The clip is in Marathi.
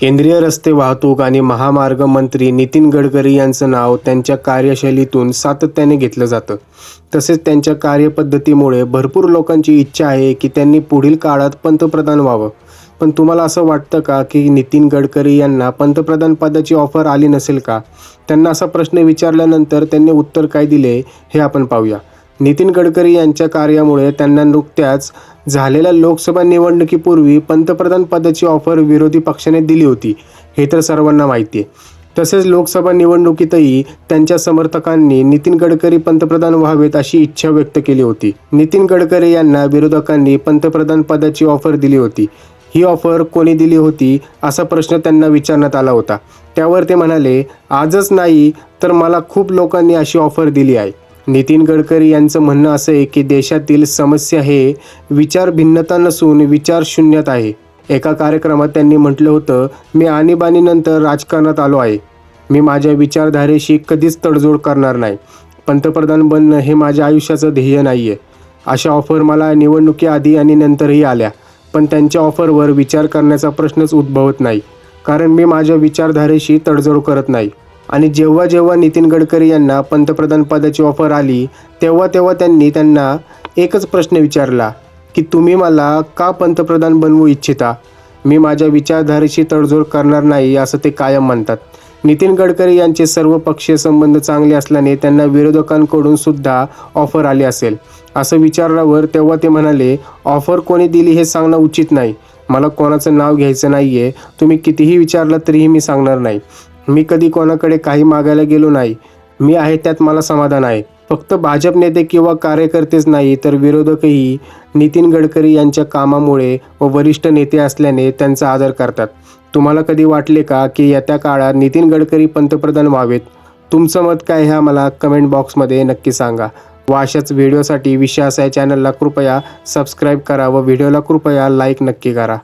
केंद्रीय रस्ते वाहतूक आणि महामार्ग मंत्री नितीन गडकरी यांचं नाव त्यांच्या कार्यशैलीतून सातत्याने घेतलं जातं. तसेच त्यांच्या कार्यपद्धतीमुळे भरपूर लोकांची इच्छा आहे की त्यांनी पुढील काळात पंतप्रधान व्हावं. पण तुम्हाला असं वाटतं का की नितीन गडकरी यांना पंतप्रधान पदाची ऑफर आली नसेल का? त्यांना असा प्रश्न विचारल्यानंतर त्यांनी उत्तर काय दिले हे आपण पाहूया. नितीन गडकरी यांच्या कार्यामुळे त्यांना नुकत्याच झालेल्या लोकसभा निवडणुकीपूर्वी पंतप्रधान पदाची ऑफर विरोधी पक्षाने दिली होती. हे तर सर्वांना माहिती आहे. तसेच लोकसभा निवडणुकीतही त्यांच्या समर्थकांनी नितीन गडकरी पंतप्रधान व्हावेत अशी इच्छा व्यक्त केली होती. नितीन गडकरी यांना विरोधकांनी पंतप्रधान पदाची ऑफर दिली होती. ही ऑफर कोणी दिली होती असा प्रश्न त्यांना विचारण्यात आला होता. त्यावर ते म्हणाले आजच नाही तर मला खूप लोकांनी अशी ऑफर दिली आहे. नितीन गडकरी यांचं म्हणणं असं आहे की देशातील समस्या हे विचार भिन्नता नसून विचार शून्यात आहे. एका कार्यक्रमात त्यांनी म्हटलं होतं मी आणीबाणीनंतर राजकारणात आलो आहे. मी माझ्या विचारधारेशी कधीच तडजोड करणार नाही. पंतप्रधान बनणं हे माझ्या आयुष्याचं ध्येय नाही आहे अशा ऑफर मला निवडणुकीआधी आणि नंतरही आल्या. पण त्यांच्या ऑफरवर विचार करण्याचा प्रश्नच उद्भवत नाही. कारण मी माझ्या विचारधारेशी तडजोड करत नाही. आणि जेव्हा जेव्हा नितीन गडकरी यांना पंतप्रधान पदाची ऑफर आली तेव्हा तेव्हा त्यांनी त्यांना एकच प्रश्न विचारला की तुम्ही मला का पंतप्रधान बनवू इच्छिता? मी माझ्या विचारधारेशी तडजोड करणार नाही असं ते कायम म्हणतात. नितीन गडकरी यांचे सर्व पक्षीय संबंध चांगले असल्याने त्यांना विरोधकांकडून सुद्धा ऑफर आली असेल. असं विचारल्यावर तेव्हा ते म्हणाले ऑफर कोणी दिली हे सांगणं उचित नाही. मला कोणाचं नाव घ्यायचं नाही आहे तुम्ही कितीही विचारलं तरीही मी सांगणार नाही. मी कधी कोणाकडे काही मागायला गेलो नाही. मी आहे त्यात मला समाधान आहे. फक्त भाजप नेते किंवा कार्यकर्तेच नाही तर विरोधकही नितीन गडकरी यांच्या कामामुळे व वरिष्ठ नेते असल्याने त्यांचा आदर करतात. तुम्हाला कधी वाटले का की येत्या काळात नितीन गडकरी पंतप्रधान व्हावेत? तुमचं मत काय ह्या मला कमेंट बॉक्समध्ये नक्की सांगा. व अशाच व्हिडिओसाठी विश्वास या चॅनलला कृपया सबस्क्राईब करा व व्हिडिओला कृपया लाईक नक्की करा.